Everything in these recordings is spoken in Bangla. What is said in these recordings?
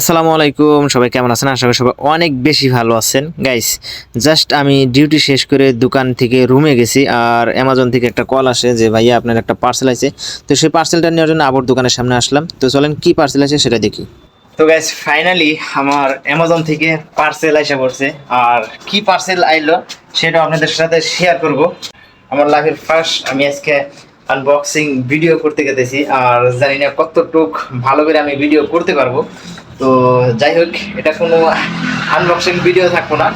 আসসালামু আলাইকুম, সবাই কেমন আছেন? আশা করি সবাই অনেক বেশি ভালো আছেন। গাইস জাস্ট আমি ডিউটি শেষ করে দোকান থেকে রুমে গেছি আর অ্যামাজন থেকে একটা কল আসে যে, ভাইয়া, আপনার একটা পার্সেল আছে। তো সেই পার্সেলটা নেওয়ার জন্য আবার দোকানের সামনে আসলাম। তো চলেন, কি পার্সেল আছে সেটা দেখি। তো গাইস ফাইনালি আমার অ্যামাজন থেকে পার্সেল এসে পড়ছে। আর কি পার্সেল আইলো সেটা আপনাদের সাথে শেয়ার করব। আমার লাইফের ফার্স্ট আমি আজকে আনবক্সিং ভিডিও করতে গেতেছি। আর জানি না কতটুক ভালো করে আমি ভিডিও করতে পারব। তো যাই হোক, এটা কোনো আনবক্সিং ভিডিও থাকব না।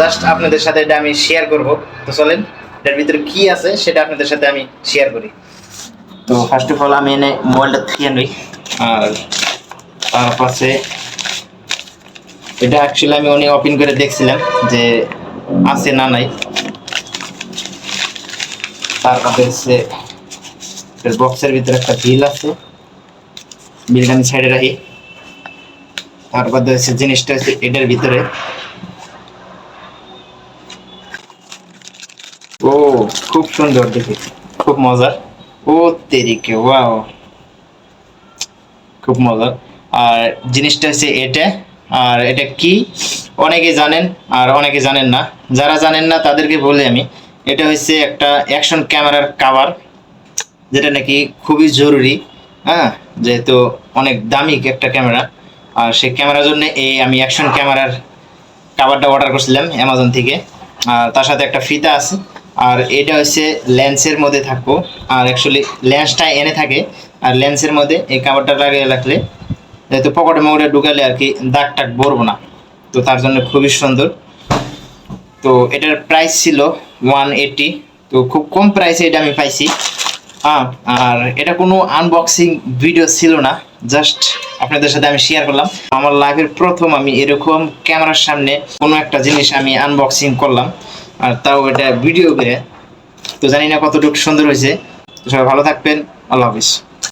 জাস্ট আপনাদের সাথে এটা আমি শেয়ার করব। তো চলেন, এটার ভিতরে কি আছে সেটা আপনাদের সাথে আমি শেয়ার করি। তো ফার্স্ট অফ অল আমি এনে মোবাইলটা থিয়ে নই। আর তার পাশে এটা অ্যাকচুয়ালি আমি অনেক ওপেন করে দেখছিলাম যে আছে না নাই। তার পাশে হচ্ছে বক্সের ভিতরে একটা বিল আছে। বিলটা আমি সাইডে রাখি। তারপর হচ্ছে জিনিসটা এটার ভিতরে। ও, খুব সুন্দর দেখি, খুব মজার। ও, তেরিকে, ওয়াও। খুব মজার। আর জিনিসটা হচ্ছে এটা, আর এটা কি? অনেকে জানেন, আর অনেকে জানেন না। যারা জানেন না, তাদেরকে বলে আমি, এটা হচ্ছে একটা অ্যাকশন ক্যামেরার কাভার যেটা নাকি খুবই জরুরি হ্যাঁ? যেহেতু অনেক দামি একটা ক্যামেরা। আর সেই ক্যামেরার জন্য এই আমি অ্যাকশন ক্যামেরার কাভারটা অর্ডার করছিলাম অ্যামাজন থেকে। আর তার সাথে একটা ফিতা আছে। আর এটা হচ্ছে লেন্সের মধ্যে থাকব। আর অ্যাকচুয়ালি লেন্সটা এনে থাকে। আর লেন্সের মধ্যে এই কাভারটা লাগিয়ে রাখলে যেহেতু পকেটে মকটে ঢুকালে আর কি দাগ টাগ পড়ব না। তো তার জন্য খুবই সুন্দর। তো এটার প্রাইস ছিল ওয়ান এইটি তো খুব কম প্রাইসে এটা আমি পাইছি। আর এটা কোনো আনবক্সিং ভিডিও ছিল না জাস্ট আপনাদের সাথে আমি শেয়ার করলাম। আমার লাইফের প্রথম আমি এরকম ক্যামেরার সামনে কোনো একটা জিনিস আমি আনবক্সিং করলাম, আর তাও এটা ভিডিও করে। তো জানি না কতটুকু সুন্দর হয়েছে। সবাই ভালো থাকবেন, আল্লাহ হাফিজ।